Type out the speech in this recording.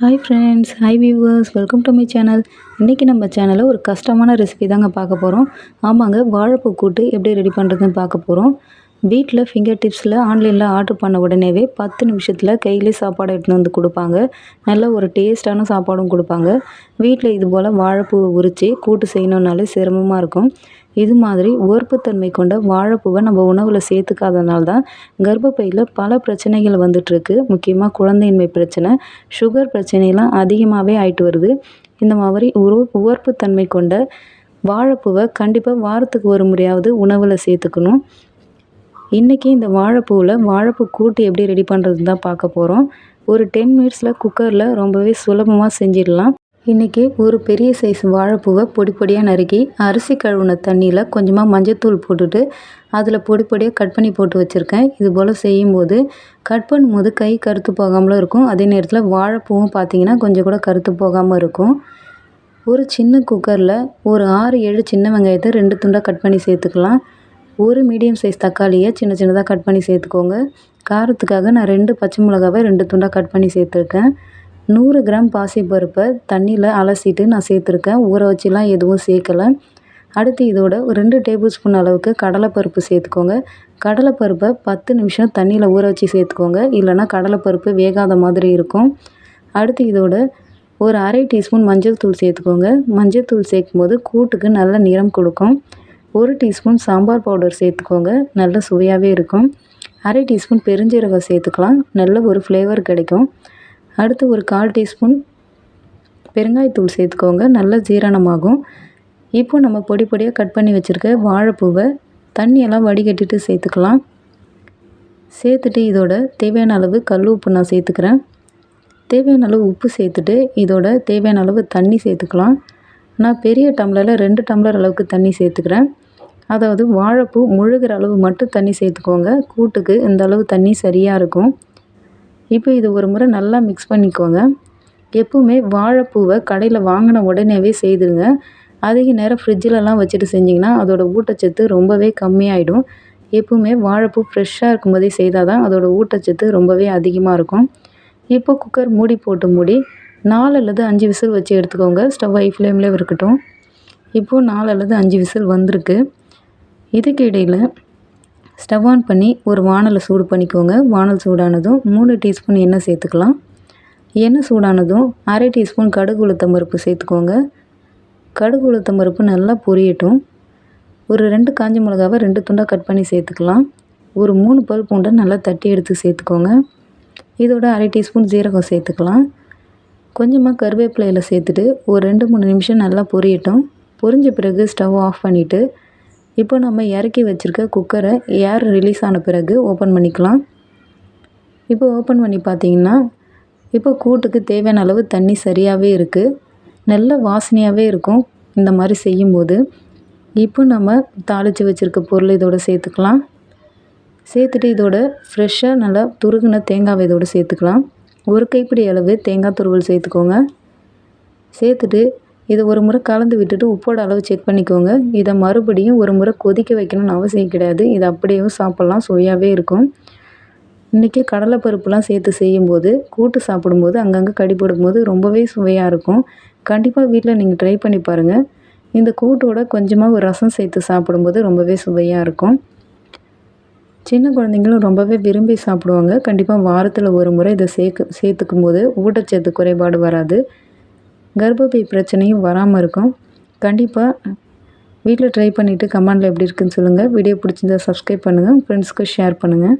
Hi friends hi viewers welcome to my channel இன்றைக்கி நம்ம சேனலில் ஒரு கஷ்டமான ரெசிபி தாங்க பார்க்க போகிறோம் ஆமாங்க வாழைப்பூ கூட்டு எப்படி ரெடி பண்ணுறதுன்னு பார்க்க போகிறோம் வீட்டில் ஃபிங்கர் டிப்ஸில் ஆன்லைனில் ஆர்டர் பண்ண உடனேவே பத்து நிமிஷத்தில் கையிலே சாப்பாடு எடுத்துன்னு வந்து கொடுப்பாங்க. நல்ல ஒரு டேஸ்ட்டான சாப்பாடும் கொடுப்பாங்க. வீட்டில் இது போல் வாழைப்பூவை உரித்து கூட்டு செய்யணுன்னாலே சிரமமாக இருக்கும். இது மாதிரி உவர்ப்புத்தன்மை கொண்ட வாழைப்பூவை நம்ம உணவில் சேர்த்துக்காதனால தான் கர்ப்பப்பையில் பல பிரச்சனைகள் வந்துட்டுருக்கு. முக்கியமாக குழந்தையின்மை பிரச்சனை சுகர் பிரச்சனைலாம் அதிகமாகவே ஆயிட்டு வருது. இந்த மாதிரி உரு உவர்ப்புத்தன்மை கொண்ட வாழைப்பூவை கண்டிப்பாக வாரத்துக்கு ஒரு முறையாவது உணவில் சேர்த்துக்கணும். இன்றைக்கி இந்த வாழைப்பூவில் வாழைப்பூ கூட்டு எப்படி ரெடி பண்ணுறதுன்னு தான் பார்க்க போகிறோம் ஒரு டென் மினிட்ஸில் குக்கரில் ரொம்பவே சுலபமாக செஞ்சிடலாம். இன்றைக்கி ஒரு பெரிய சைஸ் வாழைப்பூவை பொடி பொடியாக நறுக்கி அரிசி கழுவுன தண்ணியில் கொஞ்சமாக மஞ்சத்தூள் போட்டுட்டு அதில் பொடி பொடியாக கட் பண்ணி போட்டு வச்சுருக்கேன். இது போல் செய்யும்போது கட் பண்ணும்போது கை கருத்து போகாமலும் இருக்கும். அதே நேரத்தில் வாழைப்பூவும் பார்த்திங்கன்னா கொஞ்சம் கூட கருத்து போகாமல் இருக்கும். ஒரு சின்ன குக்கரில் ஒரு ஆறு ஏழு சின்ன வெங்காயத்தை ரெண்டு துண்டாக கட் பண்ணி சேர்த்துக்கலாம். ஒரு மீடியம் சைஸ் தக்காளியை சின்ன சின்னதாக கட் பண்ணி சேர்த்துக்கோங்க. காரத்துக்காக நான் ரெண்டு பச்சை மிளகாவை ரெண்டு துண்டாக கட் பண்ணி சேர்த்துருக்கேன். நூறு கிராம் பாசிப்பருப்பை தண்ணியில் அலசிட்டு நான் சேர்த்துருக்கேன். ஊற வச்சுலாம் எதுவும் சேர்க்கலை. அடுத்து இதோட ஒரு ரெண்டு டேபிள் ஸ்பூன் அளவுக்கு கடலைப்பருப்பு சேர்த்துக்கோங்க. கடலைப்பருப்பை பத்து நிமிஷம் தண்ணியில் ஊற வச்சு சேர்த்துக்கோங்க. இல்லைனா கடலைப்பருப்பு வேகாத மாதிரி இருக்கும். அடுத்து இதோட ஒரு அரை டீஸ்பூன் மஞ்சள் தூள் சேர்த்துக்கோங்க. மஞ்சள் தூள் சேர்க்கும் போது கூட்டுக்கு நல்ல நிறம் கொடுக்கும். ஒரு டீஸ்பூன் சாம்பார் பவுடர் சேர்த்துக்கோங்க. நல்ல சுவையாகவே இருக்கும். அரை டீஸ்பூன் பெருஞ்சீரகம் சேர்த்துக்கலாம். நல்ல ஒரு ஃப்ளேவர் கிடைக்கும். அடுத்து ஒரு கால் டீஸ்பூன் பெருங்காயத்தூள் சேர்த்துக்கோங்க. நல்ல ஜீரணமாகும். இப்போ நம்ம பொடி பொடியாக கட் பண்ணி வச்சுருக்க வாழைப்பூவை தண்ணியெல்லாம் வடிகட்டிட்டு சேர்த்துக்கலாம். சேர்த்துட்டு இதோட தேவையான அளவு கல் உப்பு நான் சேர்த்துக்கிறேன். தேவையான அளவு உப்பு சேர்த்துட்டு இதோட தேவையான அளவு தண்ணி சேர்த்துக்கலாம். நான் பெரிய டம்ளரில் ரெண்டு டம்ளர் அளவுக்கு தண்ணி சேர்த்துக்கிறேன். அதாவது வாழைப்பூ முழுகிற அளவு மட்டும் தண்ணி சேர்த்துக்கோங்க. கூட்டுக்கு இந்த அளவு தண்ணி சரியாக இருக்கும். இப்போ இது ஒரு முறை நல்லா மிக்ஸ் பண்ணிக்கோங்க. எப்பவுமே வாழைப்பூவை கடையில் வாங்கின உடனேவே செய்துருங்க. அதிக நேரம் ஃப்ரிட்ஜிலலாம் வச்சுட்டு செஞ்சிங்கன்னா அதோட ஊட்டச்சத்து ரொம்பவே கம்மியாயிடும். எப்பவுமே வாழைப்பூ ஃப்ரெஷ்ஷாக இருக்கும்போதே செய்தால் தான் அதோடய ஊட்டச்சத்து ரொம்பவே அதிகமாக இருக்கும். இப்போ குக்கர் மூடி போட்டு மூடி நாலு அல்லது அஞ்சு விசில் வச்சு எடுத்துக்கோங்க. ஸ்டவ் ஹை ஃப்ளேம்லேயே இருக்கட்டும். இப்போது நாலு அல்லது அஞ்சு விசில் வந்திருக்கு. இதுக்கு இடையில் ஸ்டவ் ஆன் பண்ணி ஒரு வானலை சூடு பண்ணிக்கோங்க. வானல் சூடானதும் மூணு டீஸ்பூன் எண்ணெய் சேர்த்துக்கலாம். எண்ணெய் சூடானதும் அரை டீஸ்பூன் கடுகு உளுத்தம் பருப்பு சேர்த்துக்கோங்க. கடுகு உளுத்தம் பருப்பு நல்லா பொரியட்டும். ஒரு ரெண்டு காஞ்ச மிளகாவை ரெண்டு துண்டாக கட் பண்ணி சேர்த்துக்கலாம். ஒரு மூணு பல் பூண்டை நல்லா தட்டி எடுத்து சேர்த்துக்கோங்க. இதோட அரை டீஸ்பூன் ஜீரகம் சேர்த்துக்கலாம். கொஞ்சமாக கருவேப்பிலையில் சேர்த்துட்டு ஒரு ரெண்டு மூணு நிமிஷம் நல்லா பொரியட்டும். பொரிஞ்ச பிறகு ஸ்டவ் ஆஃப் பண்ணிவிட்டு இப்போ நம்ம இறக்கி வச்சுருக்க குக்கரை ஏர் ரிலீஸ் ஆன பிறகு ஓப்பன் பண்ணிக்கலாம். இப்போ ஓப்பன் பண்ணி பார்த்தீங்கன்னா இப்போ கூட்டுக்கு தேவையான அளவு தண்ணி சரியாகவே இருக்குது நல்ல வாசனையாகவே இருக்கும் இந்த மாதிரி செய்யும்போது. இப்போ நம்ம தாளித்து வச்சுருக்க பொருள் இதோடு சேர்த்துக்கலாம். சேர்த்துட்டு இதோட ஃப்ரெஷ்ஷாக நல்லா துருகுன தேங்காவை இதோடு சேர்த்துக்கலாம். ஒரு கைப்பிடி அளவு தேங்காய் துருவல் சேர்த்துக்கோங்க. சேர்த்துட்டு இதை ஒரு முறை கலந்து விட்டுட்டு உப்போட அளவு செக் பண்ணிக்கோங்க. இதை மறுபடியும் ஒரு முறை கொதிக்க வைக்கணும்னு அவசியம் கிடையாது. இதை அப்படியேவும் சாப்பிட்லாம். சுவையாகவே இருக்கும். இன்றைக்கி கடலைப்பருப்புலாம் சேர்த்து செய்யும்போது கூட்டு சாப்பிடும்போது அங்கங்கே கடி போடும்போது ரொம்பவே சுவையாக இருக்கும். கண்டிப்பாக வீட்டில் நீங்கள் ட்ரை பண்ணி பாருங்கள் இந்த கூட்டோட கொஞ்சமாக ஒரு ரசம் சேர்த்து சாப்பிடும்போது ரொம்பவே சுவையாக இருக்கும். சின்ன குழந்தைங்களும் ரொம்பவே விரும்பி சாப்பிடுவாங்க. கண்டிப்பாக வாரத்தில் ஒரு முறை இதை சேர்க்கு சேர்த்துக்கும் போது ஊட்டச்சத்து குறைபாடு வராது. கர்ப்பப்பை பிரச்சனையும் வராமல் இருக்கும். கண்டிப்பாக வீட்டில் ட்ரை பண்ணிவிட்டு கமெண்டில் எப்படி இருக்குன்னு சொல்லுங்கள் வீடியோ பிடிச்சிருந்தா சப்ஸ்கிரைப் பண்ணுங்கள் ஃப்ரெண்ட்ஸ்க்கு ஷேர் பண்ணுங்கள்